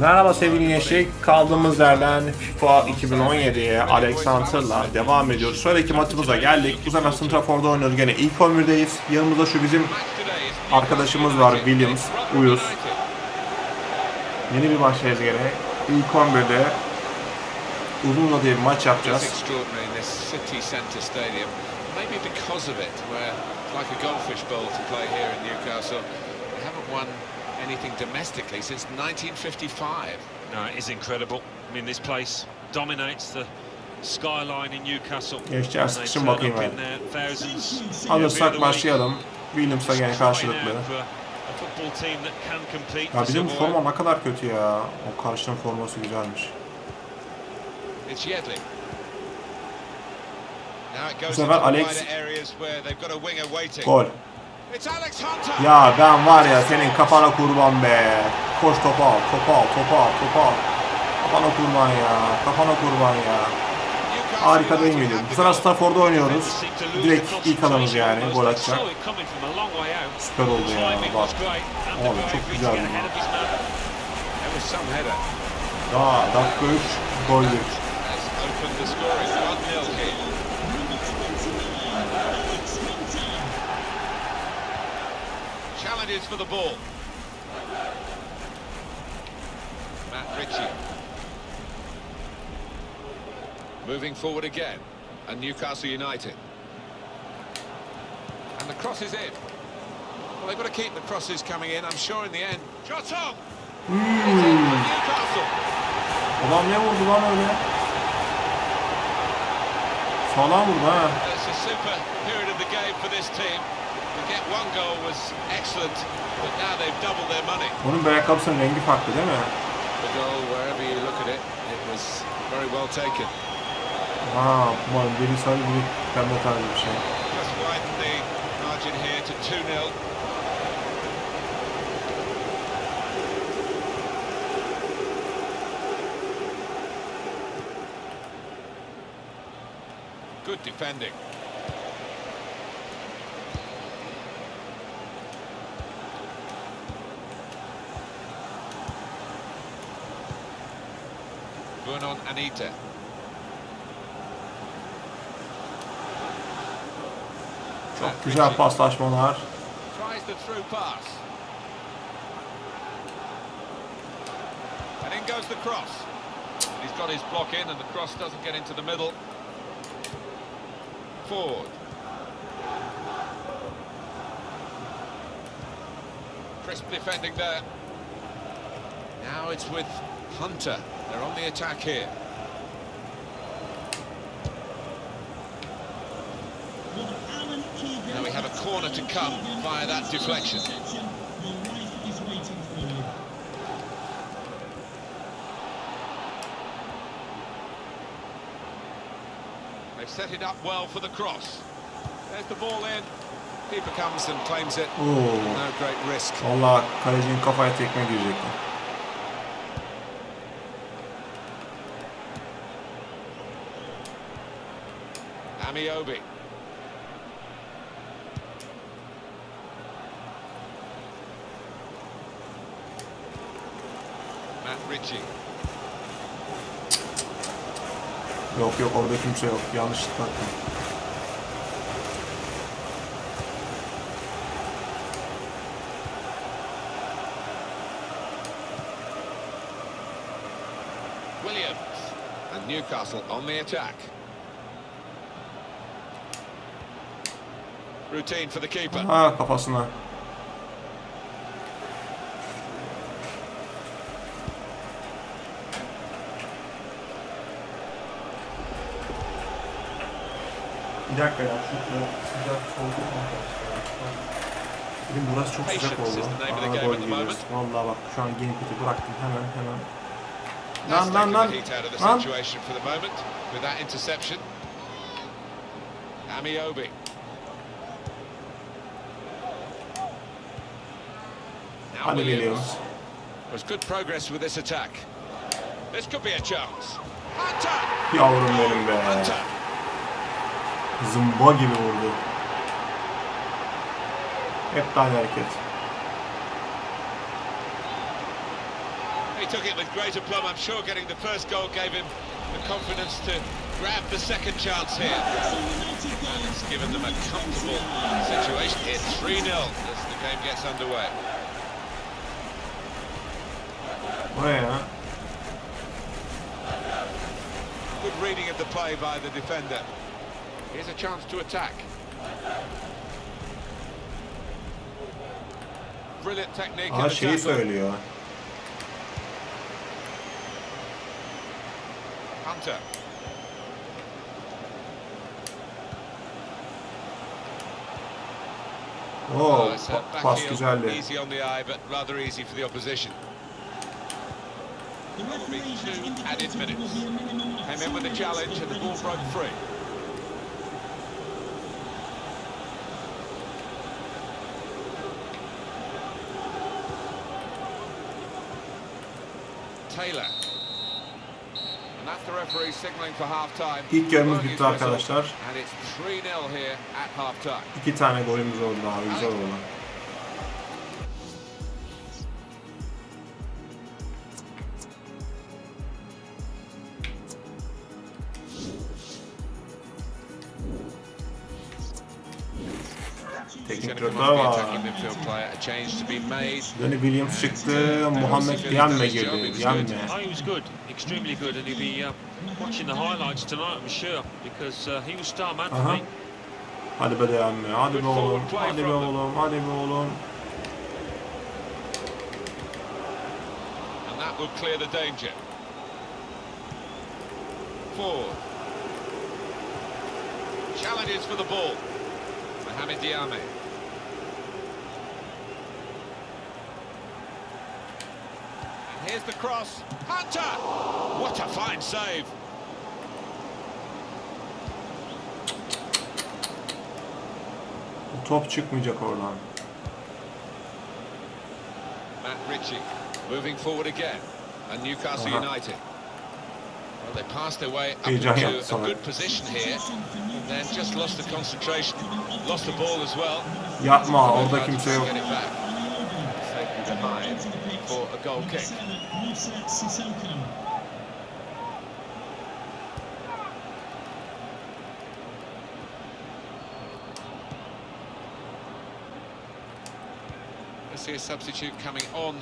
Merhaba sevgili gençlik. Kaldığımız yerden FIFA 2017'ye Alexander'la devam ediyoruz. Sonraki maçımıza geldik. Bu sefer Santrafor'da oynuyoruz. Gene ilk 11'deyiz. Yanımızda şu bizim arkadaşımız var Williams, Uyuz. Yeni bir maçtayız gene. İlk 11'de uzun uzadıya bir maç yapacağız. Maybe because of it, where like a goldfish bowl to play here in Newcastle. They haven't won anything domestically since 1955. No, it is incredible. I mean, this place dominates the skyline in Newcastle. Gençler And they sıkışın turn bakayım up ben. in thousands other Alırsak başlayalım. Williams'a gene Trying karşılıklı. a football team that can compete Ya bizim forma ne kadar kötü ya. O karşının forması güzelmiş. It's Yedlin. Now it goes sefer into Alex- wider areas where they've got a winger waiting. Gol. Ya ben var ya senin kafana kurban be. Koş topu al, topu al. Kafana kurban ya, kafana kurban ya. Harika değil miydi? Bu sene Stafford'da oynuyoruz. Direkt ilk adamız yani gol atacak. Süper oldu ya. Bak. Abi çok güzel bir Daha dakika 3, gol 1. Challenges for the ball. Matt Ritchie. Moving forward again. And Newcastle United. And the cross is in. Well, they've got to keep the crosses coming in, I'm sure, in the end. Shot on! It's in for Newcastle. Adam ne vurdu lan öyle? Sağlam vurdu ha. It's a super period of the game for this team. To get one goal was excellent, but now they've doubled their money. Bunun bir ayakkabısının rengi farklı değil mi? The goal, wherever you look at it, it was very well taken. Ha, umarım biri sarı biri pembe tarzı bir şey. Just widen the margin here to 2-0. Good defending. Anita. Çok güzel paslaşmalar. Tries the through pass. And in goes the cross. He's got his block in and the cross doesn't get into the middle. Forward. Crisp defending there. Now it's with Hunter. They're on the attack here. Now we have a corner to come via that deflection. They've set it up well for the cross. There's the ball in. Keeper comes and claims it. Oo. No great risk. Valla kalecinin kafaya tekme girecekti. Amiobi. Yok yok orada kimse yok. Yanlışlıkla baktım. Williams. And Newcastle on the attack. Routine for the keeper. Ha kafasına. Bir dakika ya şu sıcak soğuk Benim burası çok sıcak oldu. is the name of the Ana game gol at the geliyoruz. Vallahi bak şu an gamepad'i bıraktım hemen hemen. Lan lan lan. the heat out of the Lan. situation for the moment with that interception. Amiobi. Now Williams. There's good progress with this attack. This could be a chance. Yavrum benim be. Hunter! Zımba gibi vurdu. Hep de aynı hareket. It's took it with great aplomb. I'm sure getting the first goal gave him the confidence to grab the second chance here. And it's given them a comfortable situation here. 3-0 as the game gets underway. Bu ne? Good reading of the play by the defender. Here's a chance to attack. Brilliant technique in Aa the şeyi söylüyor. Hunter. Oh, ah, it's a pa- pas güzeldi. Easy on the eye, but rather easy for the opposition. That'll two added minutes. Came in with a challenge and the ball broke free. İlk yarımız bitti arkadaşlar. İki tane golümüz oldu abi güzel oldu. I'm sure, because uh, he was star man for Aha. me. Hadi be Diamme, hadi be oğlum, hadi be oğlum, hadi be oğlum. And that will clear the danger. Forward. Challenges for the ball. Mohamed Diame. Here's the cross. Hunter! What a fine save. Top çıkmayacak oradan. Matt Ritchie moving forward again. And Newcastle Uh-huh. United. Well, they passed their way up into a sana. good position here. And then just lost the concentration. Lost the ball as well. Yapma, orada kimse yok. Get it back. Safely behind for a goal kick. Let's see a substitute coming on.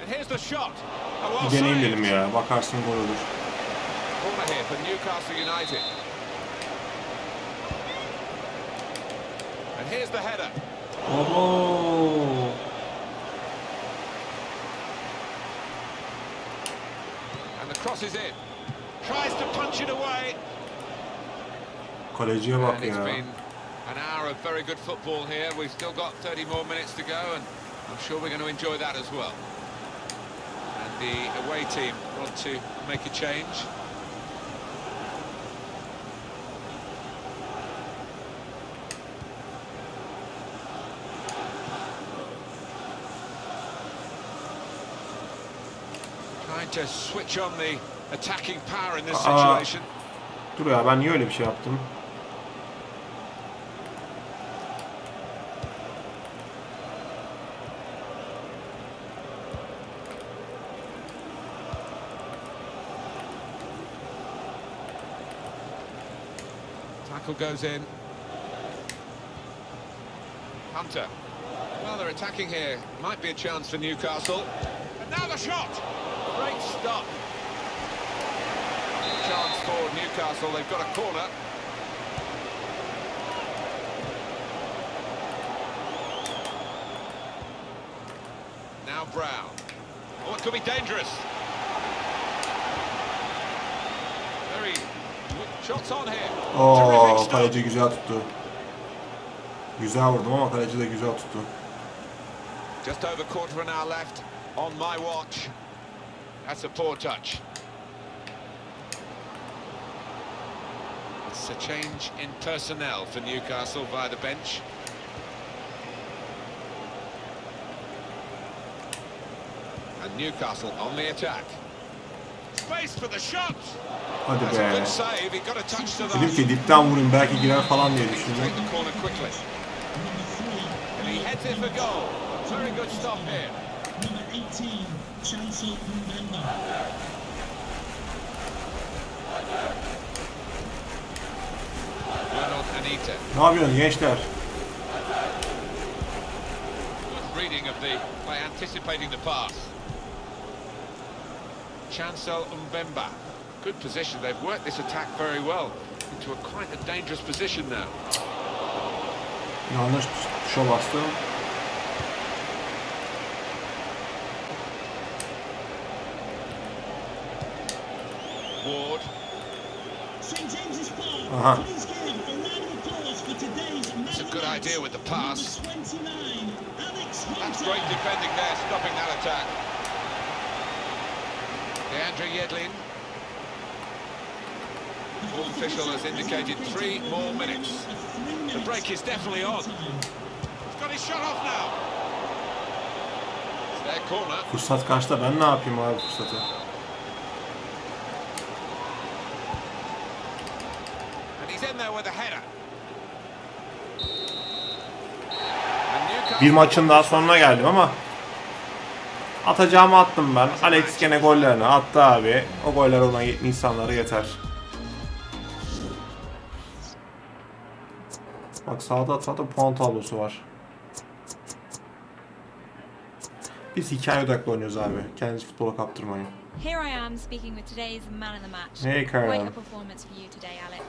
And here's the shot. Well deneyim dedim ya, bakarsın gol olur. Corner here for Newcastle United. And here's the header. Oho! And the cross in. Tries to punch it away. Kaleciye bak And ya. been an hour of very good football here. We've still got 30 more minutes to go, and I'm sure we're going to enjoy that as well. And the away team want to make a change. To switch on the attacking power in this Aa. situation. Dur ya ben niye öyle bir şey yaptım? Tackle goes in. Hunter. Well, they're attacking here. Might be a chance for Newcastle. And now the shot! Great stop. Chance for Newcastle. They've got a corner. Now Brown. Oh, it could be dangerous. Very... Shots on here. Oo, stop. kaleci güzel tuttu. Güzel vurdum ama kaleci de güzel tuttu. Just over quarter of an hour left on my watch. That's a poor touch. It's a change in personnel for Newcastle via the bench. And Newcastle on the attack. Space for the shot! Hadi That's a be. good save, he got a touch to Dedim ki dipten vurayım belki girer falan diye düşündüm. Take the corner quickly. And he heads it for goal. Very good stop here. 18, Chancel Mbemba. Ne yapıyorsunuz gençler? Good reading of the by anticipating the pass. Chancel Mbemba. Good position. They've worked this attack very well into a quite a dangerous position now. Yanlış tuşa bastım. Uh-huh. It's a good idea with the pass. 29, Alex That's great defending there, stopping that attack. Deandre Yedlin. Fourth official has indicated three more minutes. The break is definitely on. He's got his shot off now. It's their corner. Fırsat kaçta ben ne yapayım abi fırsatı? Bir maçın daha sonuna geldim ama atacağımı attım ben. Alex gene gollerini attı abi. O goller ona insanlara yeter. Bak sağda sağda puan tablosu var. Biz hikaye odaklı oynuyoruz abi. Kendinizi futbola kaptırmayın. Here I am speaking with today's man of the match. Hey, Karen. Quite a performance for you today, Alex.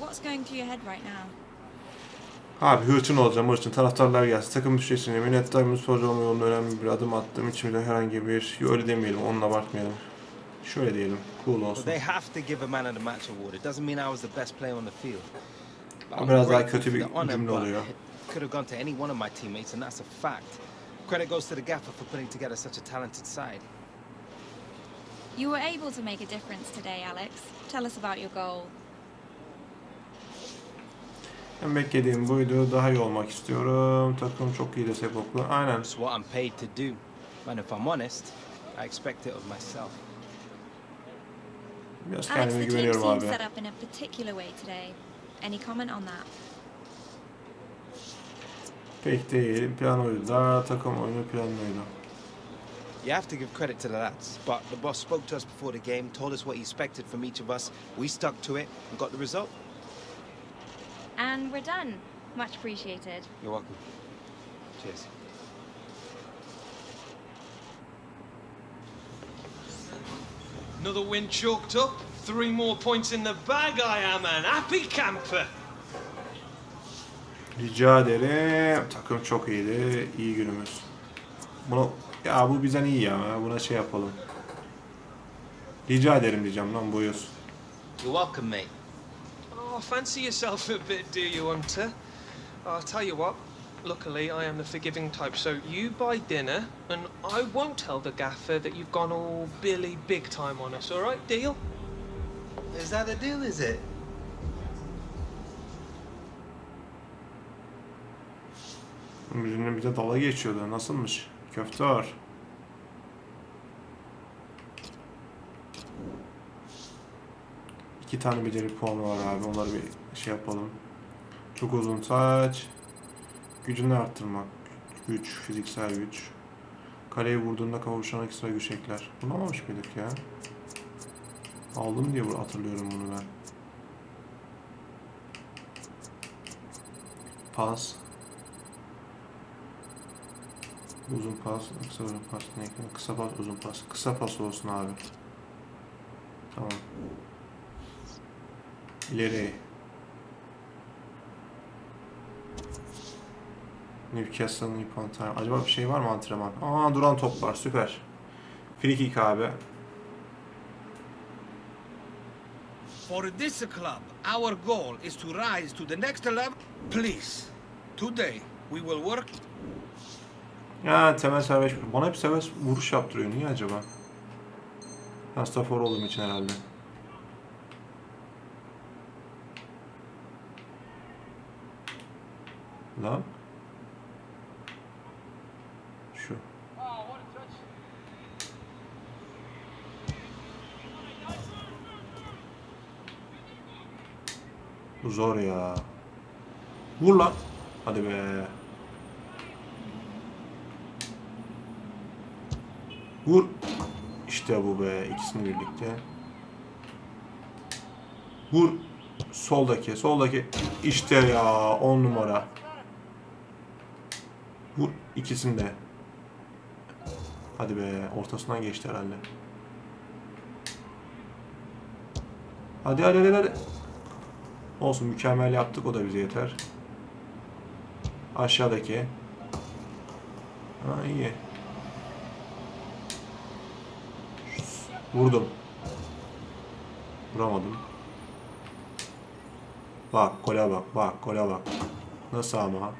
What's going through your head right now? Abi hırçın olacağım hırçın. Taraftarlar gelsin. Takım düşesine minnettarım. Sporcu olma yolunda önemli bir adım attım. İçimde herhangi bir... Öyle demeyelim. Onunla abartmayalım. Şöyle diyelim. Cool olsun. They have to give a man of the match award. It doesn't mean I was the best player on the field. O biraz daha kötü bir cümle oluyor. it could have gone to any one of my teammates, and that's a fact. Credit goes to the gaffer for putting together such a talented side. You were able to make a difference today, Alex. Tell us about your goal. Ben beklediğim buydu. Daha iyi olmak istiyorum. Takım çok iyi destek oklu. Aynen. It's what I'm paid to do. And if I'm honest, I expect it of myself. Biraz Alex, kendime güveniyorum abi. set up in a particular way today. Any comment on that? Pek değil. Plan oydu da takım oyunu planlıydı. You have to give credit to the lads, but the boss spoke to us before the game, told us what he expected from each of us. We stuck to it and got the result. And we're done. Much appreciated. You're welcome. Cheers. Another win chalked up. Three more points in the bag, I am an happy camper. Rica ederim. Takım çok iyiydi. İyi günümüz. Bunu ya bu bizden iyi ya. Buna şey yapalım. Rica ederim diyeceğim lan buyur. You're welcome, mate. Oh, fancy yourself a bit, do you, Hunter? I'll tell you what. Luckily, I am the forgiving type, so you buy dinner, and I won't tell the gaffer that you've gone all Billy big time on us, alright? Deal? Is that a deal, is it? Bizimle bir de dala geçiyordu. Nasılmış? Köfte var. İki tane beceri puanı var abi. Onları bir şey yapalım. Çok uzun saç. Gücünü arttırmak. Güç, fiziksel güç. Kaleye vurduğunda kavuşan ekstra güç ekler. Bulamamış mıydık ya? Aldım diye hatırlıyorum bunu ben. Pas. Uzun pas, kısa uzun pas, ne? Kısa pas, uzun pas. Kısa pas olsun abi. Tamam. İleri. Newcastle'ın ilk antrenman. Acaba bir şey var mı antrenman? Aa duran top var, süper. Free kick abi. For this club, our goal is to rise to the next level. Please, today we will work Ya temel serbest Bana hep serbest vuruş yaptırıyor. Niye acaba? Ben stafor olduğum için herhalde. Lan. Şu. Bu zor ya. Vur lan. Hadi be. Vur. İşte bu be. ikisini birlikte. Vur. Soldaki, soldaki. İşte ya 10 numara. Vur ikisini de. Hadi be ortasından geçti herhalde. Hadi hadi hadi hadi. Olsun mükemmel yaptık o da bize yeter. Aşağıdaki. Ha iyi. Vurdum. Vuramadım. Bak gole bak bak gole bak. Nasıl ama?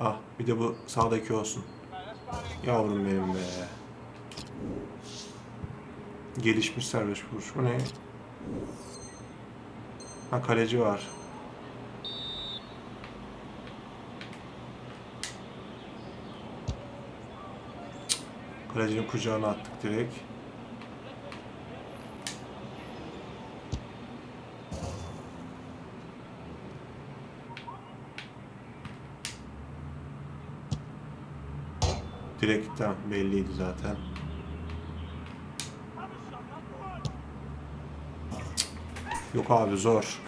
Ah bir de bu sağdaki olsun. Yavrum benim be. Gelişmiş serbest vuruş. Bu ne? Ha kaleci var. Kalecinin kucağına attık direkt. Direkten belliydi zaten. Yok abi zor.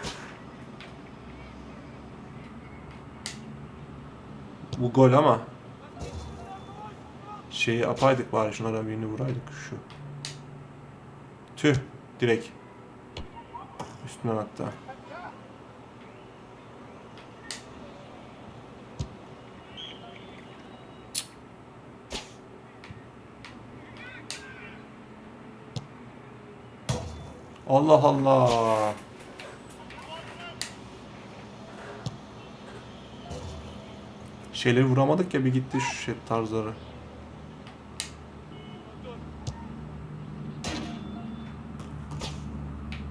Bu gol ama şeyi apaydık bari şunlara birini vuraydık şu. Tüh direkt. Üstünden hatta. Allah Allah. Şeyleri vuramadık ya bir gitti şu şey tarzları.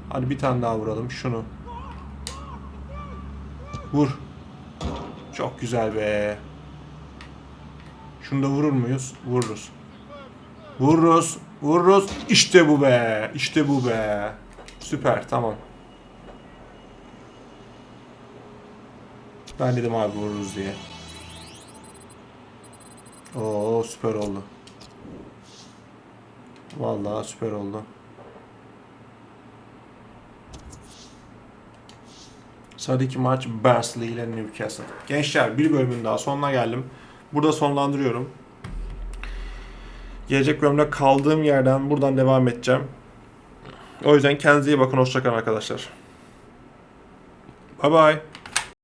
Hadi bir tane daha vuralım şunu. Vur. Çok güzel be. Şunu da vurur muyuz? Vururuz. Vururuz. Vururuz. İşte bu be. İşte bu be. Süper tamam. Ben dedim abi vururuz diye. Oo süper oldu. Vallahi süper oldu. Sıradaki maç Barnsley ile Newcastle. Gençler bir bölümün daha sonuna geldim. Burada sonlandırıyorum. Gelecek bölümde kaldığım yerden buradan devam edeceğim. O yüzden kendinize iyi bakın. Hoşçakalın arkadaşlar. Bye bye.